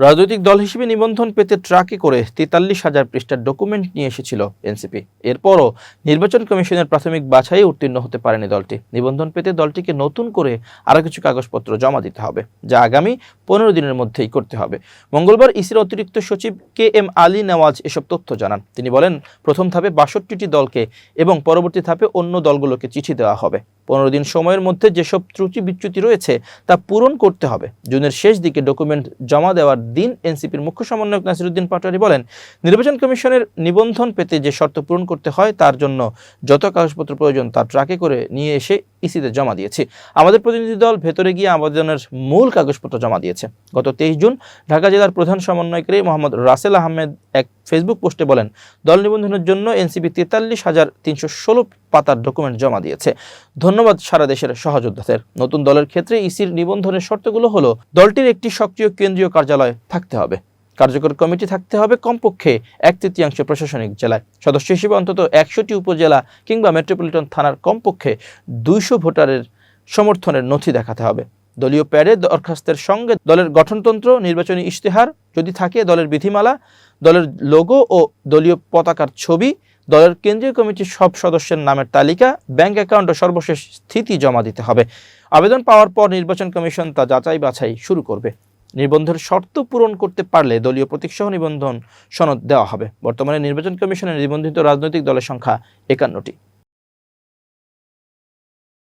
রাজনৈতিক দল হিসেবে নিবন্ধন পেতে ট্রাকে করে তেতাল্লিশ হাজার পৃষ্ঠার ডকুমেন্ট নিয়ে এসেছিল এনসিপি। এরপরও নির্বাচন কমিশনের প্রাথমিক বাছাই উত্তীর্ণ হতে পারেনি দলটি। নিবন্ধন পেতে দলটিকে নতুন করে আরও কিছু কাগজপত্র জমা দিতে হবে, যা আগামী পনেরো দিনের মধ্যেই করতে হবে। মঙ্গলবার ইসির অতিরিক্ত সচিব কে এম আলী নেওয়াজ এসব তথ্য জানান। তিনি বলেন, প্রথম ধাপে বাষট্টিটি দলকে এবং পরবর্তী ধাপে অন্য দলগুলোকে চিঠি দেওয়া হবে। পনেরো দিন সময়ের মধ্যে যেসব ত্রুটি বিচ্যুতি রয়েছে তা পূরণ করতে হবে। জুনের শেষ দিকে ডকুমেন্ট জমা দেওয়ার দিন এনসিপির মুখ্য সমন্বয়ক নাসিরুদ্দিন পাটোয়ারি বলেন, নির্বাচন কমিশনের নিবন্ধন পেতে যে শর্ত পূরণ করতে হয় তার জন্য যত কাগজপত্র প্রয়োজন তা ট্রাকে করে নিয়ে এসে ইসিতে জমা দিয়েছি। আমাদের প্রতিনিধি দল ভেতরে গিয়ে আবেদনের মূল কাগজপত্র জমা দিয়েছে। গত তেইশ জুন ঢাকা জেলার প্রধান সমন্বয়কারী মোহাম্মদ রাসেল আহমেদ এক ফেসবুক পোস্টে বলেন, দল নিবন্ধনের জন্য এনসিপি তেতাল্লিশ হাজার তিনশো ষোলো পাতার ডকুমেন্ট জমা দিয়েছে। ধন্যবাদ সারা দেশের সহযোদ্ধাদের। নতুন দলের ক্ষেত্রে ইসির নিবন্ধনের শর্তগুলো হলো, দলটির একটি সক্রিয় কেন্দ্রীয় কার্যালয় থাকতে হবে। কার্যকর কমিটি থাকতে হবে কমপক্ষে এক তৃতীয়াংশ প্রশাসনিক জেলায়। সদস্য হিসেবে অন্তত একশোটি উপজেলা কিংবা মেট্রোপলিটন থানার কমপক্ষে দুইশো ভোটারের সমর্থনের নথি দেখাতে হবে। দলীয় প্যাডে দরখাস্তের সঙ্গে দলের গঠনতন্ত্র, নির্বাচনী ইশতেহার যদি থাকে, দলের বিধিমালা, দলের লোগো ও দলীয় পতাকার ছবি, দলের কেন্দ্রীয় কমিটির সব সদস্যের নামের তালিকা, ব্যাংক অ্যাকাউন্ট ও সর্বশেষ স্থিতি জমা দিতে হবে। আবেদন পাওয়ার পর নির্বাচন কমিশন তা যাচাই বাছাই শুরু করবে। নিবন্ধের শর্ত পূরণ করতে পারলে দলীয় প্রতীকসহ নিবন্ধন সনদ দেওয়া হবে। বর্তমানে নির্বাচন কমিশনের নিবন্ধিত রাজনৈতিক দলের সংখ্যা একান্নটি।